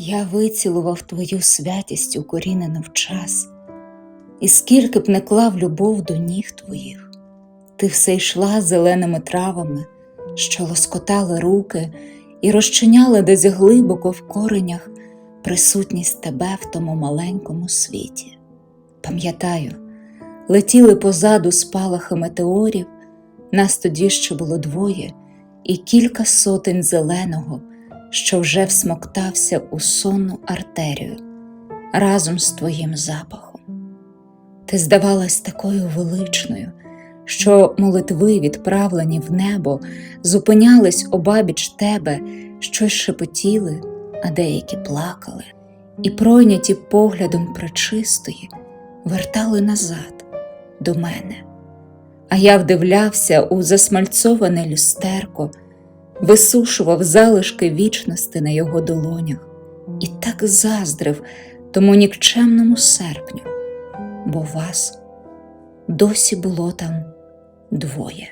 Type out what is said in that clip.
Я вицілував твою святість укорінену в час, і скільки б не клав любов до ніг твоїх, ти все йшла зеленими травами, що лоскотали руки і розчиняли десь глибоко в коренях присутність тебе в тому маленькому світі. Пам'ятаю, летіли позаду спалахи метеорів, нас тоді ще було двоє, і кілька сотень зеленого що вже всмоктався у сонну артерію разом з твоїм запахом. Ти здавалась такою величною, що молитви, відправлені в небо, зупинялись обабіч тебе, щось шепотіли, а деякі плакали, і, пройняті поглядом пречистої, вертали назад до мене. А я вдивлявся у засмальцоване люстерко висушував залишки вічності на його долонях і так заздрив тому нікчемному серпню, бо вас досі було там двоє.